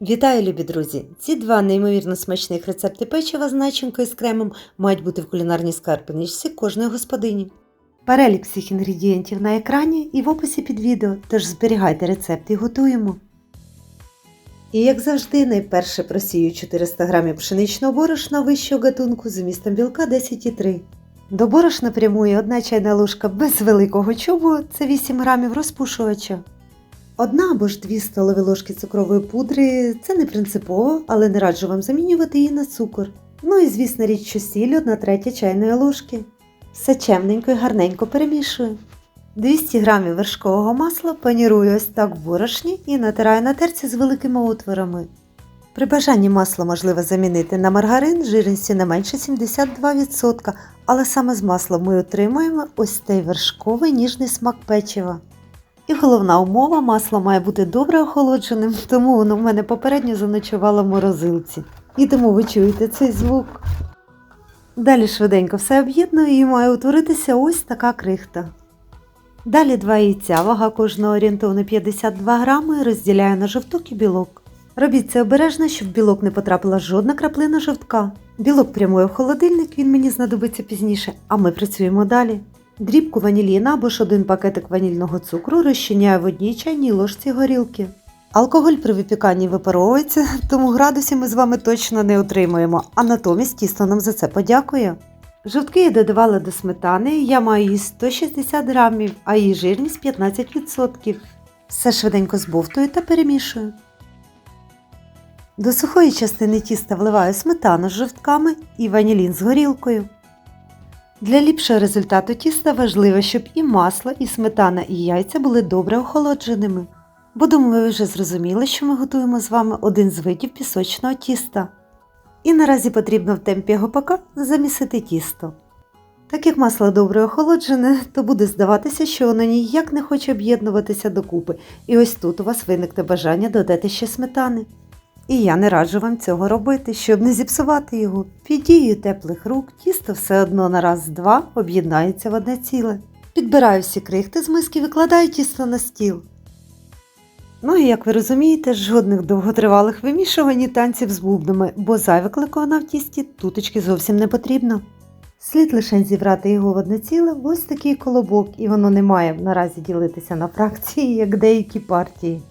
Вітаю, любі друзі! Ці два неймовірно смачних рецепти печива з начинкою з кремом мають бути в кулінарній скарбничці кожної господині. Перелік всіх інгредієнтів на екрані і в описі під відео, тож зберігайте рецепт і готуємо. І як завжди, найперше просію 400 г пшеничного борошна вищого гатунку з вмістом білка 10,3. До борошна прямує 1 чайна ложка без великого чубу, це 8 г розпушувача. Одна або ж дві столові ложки цукрової пудри це не принципово, але не раджу вам замінювати її на цукор. Ну і звісно річ, що сіль 1 третя чайної ложки. Все чемненько і гарненько перемішую. 200 г вершкового масла панірую ось так в борошні і натираю на терці з великими отворами. При бажанні масло можливо замінити на маргарин жирністю не менше 72%, але саме з маслом ми отримуємо ось цей вершковий ніжний смак печива. І головна умова, масло має бути добре охолодженим, тому воно в мене попередньо заночувало в морозилці. І тому ви чуєте цей звук. Далі швиденько все об'єдную і має утворитися ось така крихта. Далі два яйця, вага кожного орієнтовно 52 грами, розділяю на жовток і білок. Робіть це обережно, щоб в білок не потрапила жодна краплина жовтка. Білок прямує в холодильник, він мені знадобиться пізніше, а ми працюємо далі. Дрібку ваніліна або ж один пакетик ванільного цукру розчиняю в одній чайній ложці горілки. Алкоголь при випіканні випаровується, тому градусів ми з вами точно не отримуємо, а натомість тісто нам за це подякує. Жовтки я додавала до сметани, я маю її 160 грамів, а її жирність 15%. Все швиденько збовтую та перемішую. До сухої частини тіста вливаю сметану з жовтками і ванілін з горілкою. Для ліпшого результату тіста важливо, щоб і масло, і сметана, і яйця були добре охолодженими. Бо думаю, ви вже зрозуміли, що ми готуємо з вами один з видів пісочного тіста. І наразі потрібно в темпі гопака замісити тісто. Так як масло добре охолоджене, то буде здаватися, що воно ніяк не хоче об'єднуватися докупи, і ось тут у вас виникне бажання додати ще сметани. І я не раджу вам цього робити, щоб не зіпсувати його. Під дією теплих рук тісто все одно на раз-два об'єднається в одне ціле. Підбираю всі крихти з миски, викладаю тісто на стіл. Ну і як ви розумієте, жодних довготривалих вимішувань і танців з бубнами, бо завикликана в тісті туточки зовсім не потрібно. Слід лише зібрати його в одне ціле ось такий колобок, і воно не має наразі ділитися на фракції, як деякі партії.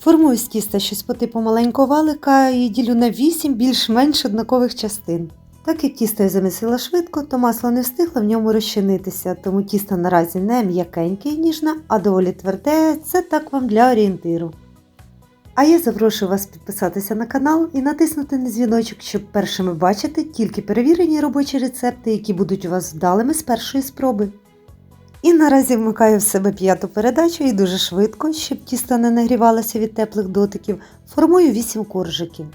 Формую з тіста щось по типу маленького валика і ділю на 8 більш-менш однакових частин. Так як тісто я замісила швидко, то масло не встигло в ньому розчинитися, тому тісто наразі не м'якеньке і ніжне, а доволі тверде, це так вам для орієнтиру. А я запрошую вас підписатися на канал і натиснути на дзвіночок, щоб першими бачити тільки перевірені робочі рецепти, які будуть у вас вдалими з першої спроби. І наразі вмикаю в себе п'яту передачу і дуже швидко, щоб тісто не нагрівалося від теплих дотиків, формую 8 коржиків.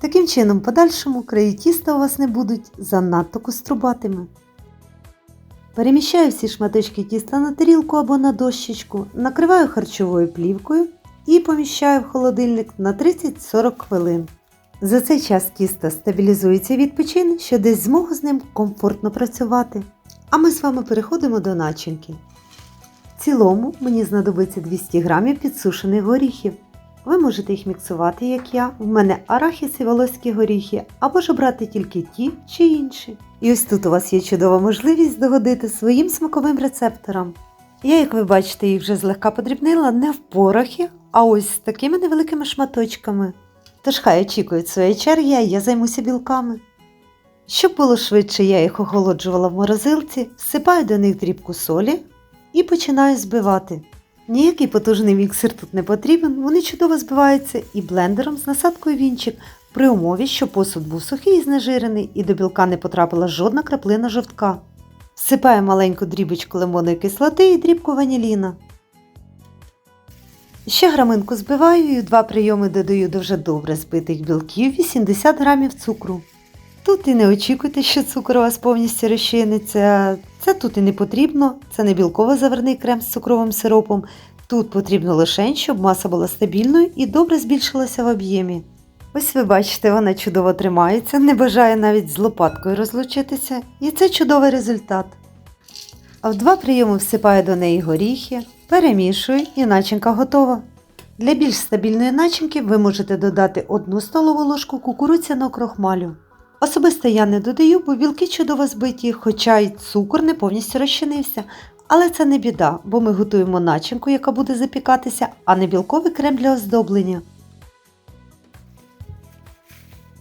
Таким чином, подальшому краї тіста у вас не будуть занадто кострубатими. Переміщаю всі шматочки тіста на тарілку або на дощечку, накриваю харчовою плівкою і поміщаю в холодильник на 30-40 хвилин. За цей час тісто стабілізується і відпочине, що десь змогу з ним комфортно працювати. А ми з вами переходимо до начинки. В цілому мені знадобиться 200 г підсушених горіхів. Ви можете їх міксувати, як я. В мене арахіс і волоські горіхи, або ж обрати тільки ті чи інші. І ось тут у вас є чудова можливість догодити своїм смаковим рецепторам. Я, як ви бачите, їх вже злегка подрібнила не в порохи, а ось з такими невеликими шматочками. Тож хай очікують своєї черги, а я займуся білками. Щоб було швидше, я їх охолоджувала в морозилці, всипаю до них дрібку солі і починаю збивати. Ніякий потужний міксер тут не потрібен, вони чудово збиваються і блендером з насадкою вінчик при умові, що посуд був сухий і знежирений і до білка не потрапила жодна краплина жовтка. Всипаю маленьку дрібочку лимонної кислоти і дрібку ваніліна. Ще граминку збиваю і у два прийоми додаю до вже добре збитих білків 80 грамів цукру. Тут і не очікуйте, що цукор у вас повністю розчиниться. Це тут і не потрібно, це не білково-заварний крем з цукровим сиропом. Тут потрібно лише, щоб маса була стабільною і добре збільшилася в об'ємі. Ось ви бачите, вона чудово тримається, не бажає навіть з лопаткою розлучитися, і це чудовий результат. А в два прийоми всипаю до неї горіхи, перемішую і начинка готова. Для більш стабільної начинки ви можете додати 1 столову ложку кукурудзяного крохмалю. Особисто я не додаю, бо білки чудово збиті, хоча й цукор не повністю розчинився. Але це не біда, бо ми готуємо начинку, яка буде запікатися, а не білковий крем для оздоблення.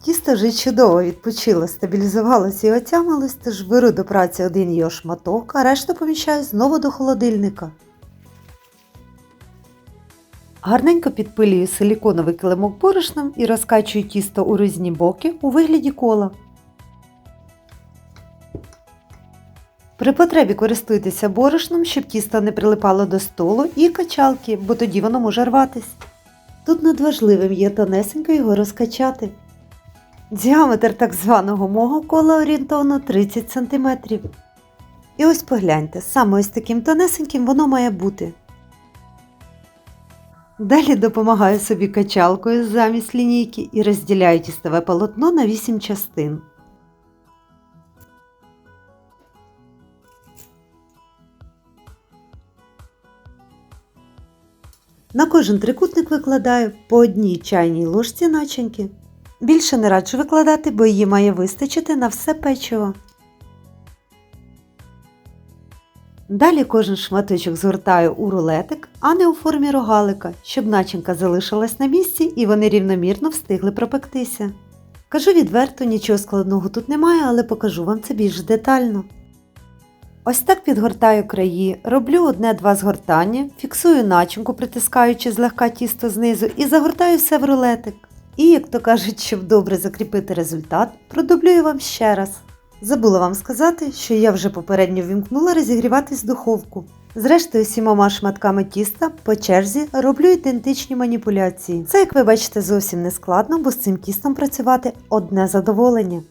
Тісто вже чудово відпочило, стабілізувалося і отямилось, тож беру до праці один його шматок, а решту поміщаю знову до холодильника. Гарненько підпилюю силіконовий килимок борошном і розкачую тісто у різні боки у вигляді кола. При потребі користуйтеся борошном, щоб тісто не прилипало до столу і качалки, бо тоді воно може рватись. Тут надважливим є тонесенько його розкачати. Діаметр так званого мого кола орієнтовно 30 см. І ось погляньте, саме ось таким тонесеньким воно має бути. Далі допомагаю собі качалкою замість лінійки і розділяю тістове полотно на 8 частин. На кожен трикутник викладаю по одній чайній ложці начинки. Більше не раджу викладати, бо її має вистачити на все печиво. Далі кожен шматочок згортаю у рулетик, а не у формі рогалика, щоб начинка залишилась на місці і вони рівномірно встигли пропектися. Кажу відверто, нічого складного тут немає, але покажу вам це більш детально. Ось так підгортаю краї, роблю одне-два згортання, фіксую начинку, притискаючи злегка тісто знизу і загортаю все в рулетик. І, як то кажуть, щоб добре закріпити результат, продублюю вам ще раз. Забула вам сказати, що я вже попередньо вімкнула розігріватись духовку. Зрештою, сімома шматками тіста по черзі роблю ідентичні маніпуляції. Це, як ви бачите, зовсім не складно, бо з цим тістом працювати одне задоволення.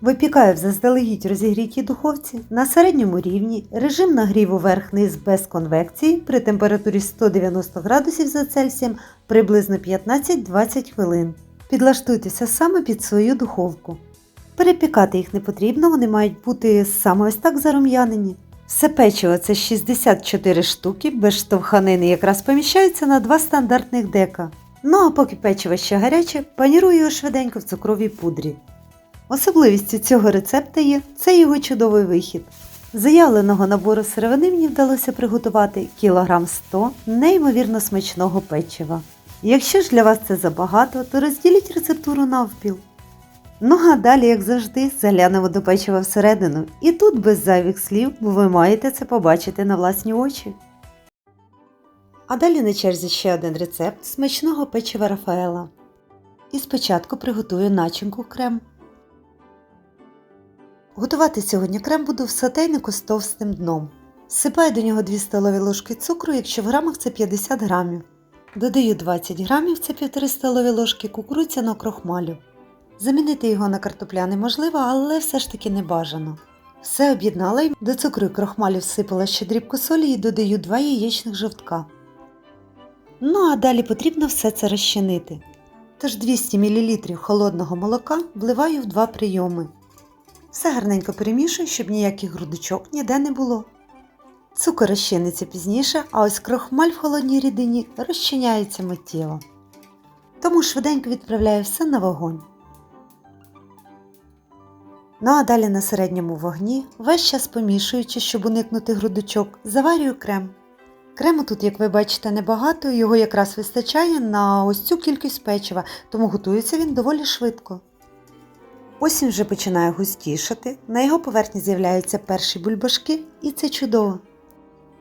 Випікаю в заздалегідь розігрітій духовці на середньому рівні режим нагріву верх-низ без конвекції при температурі 190 градусів за Цельсієм приблизно 15-20 хвилин. Підлаштуйтеся саме під свою духовку. Перепікати їх не потрібно, вони мають бути саме ось так зарум'янені. Все печиво це 64 штуки, без штовханини якраз поміщаються на два стандартних дека. Ну а поки печиво ще гаряче, панірую його швиденько в цукровій пудрі. Особливістю цього рецепта є це його чудовий вихід. Заявленого набору сировини мені вдалося приготувати кілограм 100 неймовірно смачного печива. Якщо ж для вас це забагато, то розділіть рецептуру навпіл. Ну а далі, як завжди, заглянемо до печива всередину. І тут без зайвих слів, бо ви маєте це побачити на власні очі. А далі на черзі ще один рецепт смачного печива Рафаела. І спочатку приготую начинку крем. Готувати сьогодні крем буду в сотейнику з товстим дном. Всипаю до нього 2 столові ложки цукру, якщо в грамах це 50 грамів. Додаю 20 грамів, це 1,5 столові ложки кукурудзяного крохмалю. Замінити його на картопляний можливо, але все ж таки не бажано. Все об'єднала і до цукру і крохмалю всипала ще дрібку солі і додаю 2 яєчних жовтка. Ну а далі потрібно все це розчинити. Тож 200 мл холодного молока вливаю в два прийоми. Все гарненько перемішую, щоб ніяких грудочок ніде не було. Цукор розчиниться пізніше, а ось крохмаль в холодній рідині розчиняється миттєво. Тому швиденько відправляю все на вогонь. Ну а далі на середньому вогні, весь час помішуючи, щоб уникнути грудочок, заварюю крем. Крему тут, як ви бачите, небагато, його якраз вистачає на ось цю кількість печива, тому готується він доволі швидко. Ось вже починає густішати, на його поверхні з'являються перші бульбашки, і це чудово.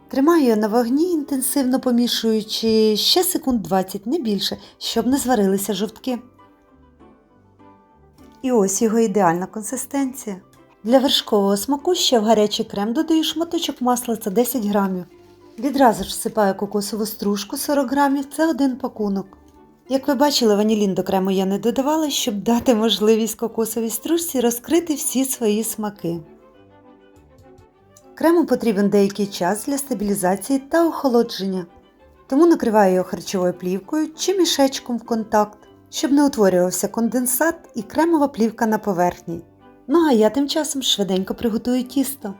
Тримаю його на вогні, інтенсивно помішуючи ще секунд 20, не більше, щоб не зварилися жовтки. І ось його ідеальна консистенція. Для вершкового смаку ще в гарячий крем додаю шматочок масла це 10 грамів. Відразу ж всипаю кокосову стружку 40 грамів це один пакунок. Як ви бачили, ванілін до крему я не додавала, щоб дати можливість кокосовій стружці розкрити всі свої смаки. Крему потрібен деякий час для стабілізації та охолодження, тому накриваю його харчовою плівкою чи мішечком в контакт, щоб не утворювався конденсат і кремова плівка на поверхні. Ну а я тим часом швиденько приготую тісто.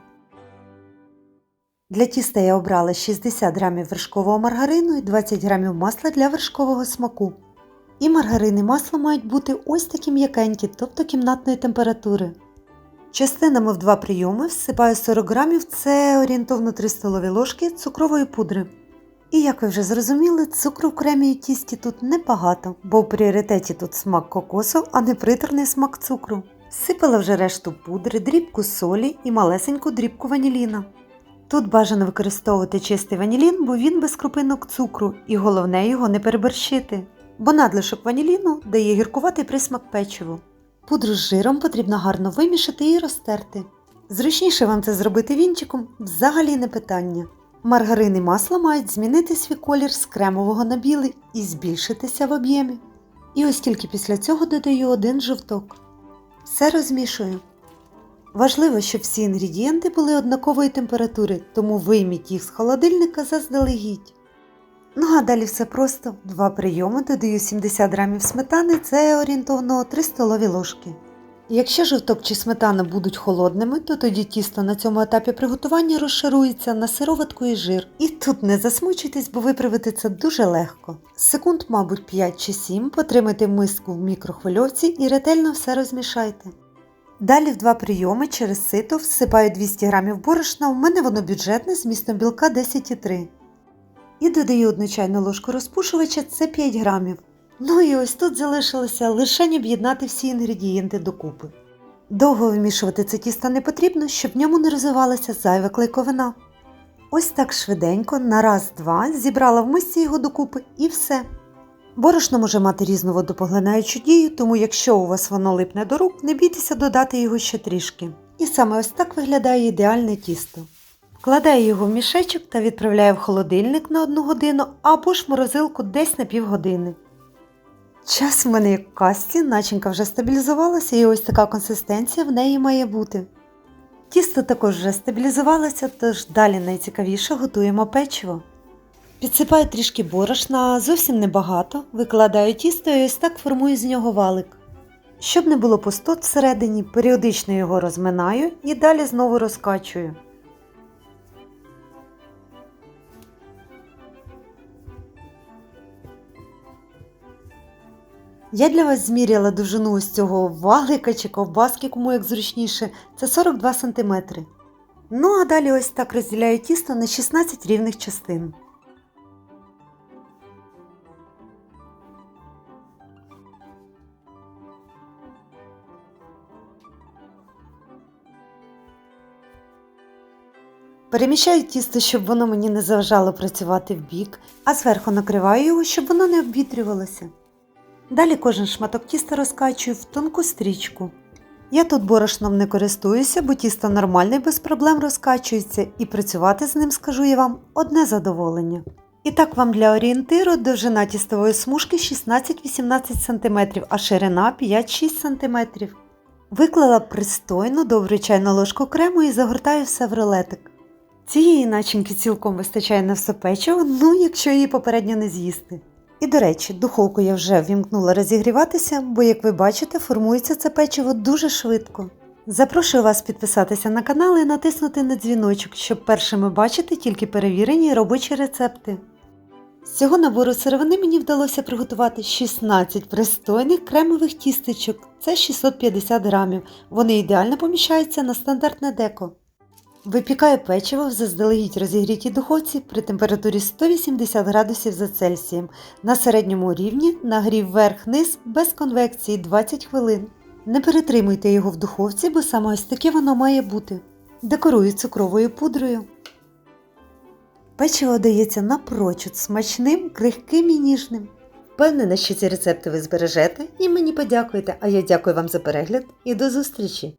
Для тіста я обрала 60 грамів вершкового маргарину і 20 грамів масла для вершкового смаку. І маргарин і масло мають бути ось такі м'якенькі, тобто кімнатної температури. Частинами в два прийоми всипаю 40 грамів, це орієнтовно 3 столові ложки цукрової пудри. І як ви вже зрозуміли, цукру в кремі і тісті тут небагато, бо в пріоритеті тут смак кокосу, а не приторний смак цукру. Сипала вже решту пудри, дрібку солі і малесеньку дрібку ваніліна. Тут бажано використовувати чистий ванілін, бо він без крупинок цукру, і головне його не переборщити, бо надлишок ваніліну дає гіркуватий присмак печиву. Пудру з жиром потрібно гарно вимішати і розтерти. Зручніше вам це зробити вінчиком взагалі не питання. Маргарин і масло мають змінити свій колір з кремового на білий і збільшитися в об'ємі. І ось тільки після цього додаю один жовток. Все розмішую. Важливо, щоб всі інгредієнти були однакової температури, тому вийміть їх з холодильника заздалегідь. Ну а далі все просто. Два прийоми додаю 70 грамів сметани, це орієнтовно 3 столові ложки. Якщо жовток чи сметана будуть холодними, то тоді тісто на цьому етапі приготування розшарується на сироватку і жир. І тут не засмучуйтесь, бо виправити це дуже легко. Секунд, мабуть, 5 чи 7 потримайте миску в мікрохвильовці і ретельно все розмішайте. Далі в два прийоми через сито всипаю 200 г борошна, у мене воно бюджетне з містом білка 10,3. І додаю одну чайну ложку розпушувача, це 5 грамів. Ну і ось тут залишилося лише об'єднати всі інгредієнти докупи. Довго вимішувати це тісто не потрібно, щоб в ньому не розвивалася зайва клейковина. Ось так швиденько, на раз-два зібрала в мисці його докупи і все. Борошно може мати різну водопоглинаючу дію, тому якщо у вас воно липне до рук, не бійтеся додати його ще трішки. І саме ось так виглядає ідеальне тісто. Вкладаю його в мішечок та відправляю в холодильник на 1 годину або ж в морозилку десь на півгодини. Час в мене як в касті, начинка вже стабілізувалася і ось така консистенція в неї має бути. Тісто також вже стабілізувалося, тож далі найцікавіше готуємо печиво. Підсипаю трішки борошна, зовсім небагато, викладаю тісто і ось так формую з нього валик. Щоб не було пустот всередині, періодично його розминаю і далі знову розкачую. Я для вас зміряла довжину ось цього валика чи ковбаски, кому як зручніше, це 42 см. Ну а далі ось так розділяю тісто на 16 рівних частин. Переміщаю тісто, щоб воно мені не заважало працювати в бік, а зверху накриваю його, щоб воно не обвітрювалося. Далі кожен шматок тіста розкачую в тонку стрічку. Я тут борошном не користуюся, бо тісто нормальне і без проблем розкачується, і працювати з ним, скажу я вам, одне задоволення. І так вам для орієнтиру довжина тістової смужки 16-18 см, а ширина 5-6 см. Виклала пристойну добру чайну ложку крему і загортаю все в рулетик. Цієї начинки цілком вистачає на все печиво, ну якщо її попередньо не з'їсти. І до речі, духовку я вже вімкнула розігріватися, бо, як ви бачите, формується це печиво дуже швидко. Запрошую вас підписатися на канал і натиснути на дзвіночок, щоб першими бачити тільки перевірені робочі рецепти. З цього набору сировини мені вдалося приготувати 16 пристойних кремових тістечок, це 650 грамів. Вони ідеально поміщаються на стандартне деко. Випікаю печиво в заздалегідь розігрітій духовці при температурі 180 градусів за Цельсієм на середньому рівні нагрів верх-низ без конвекції 20 хвилин. Не перетримуйте його в духовці, бо саме ось таке воно має бути. Декорую цукровою пудрою. Печиво дається напрочуд смачним, крихким і ніжним. Впевнена, що ці рецепти ви збережете і мені подякуєте, а я дякую вам за перегляд і до зустрічі!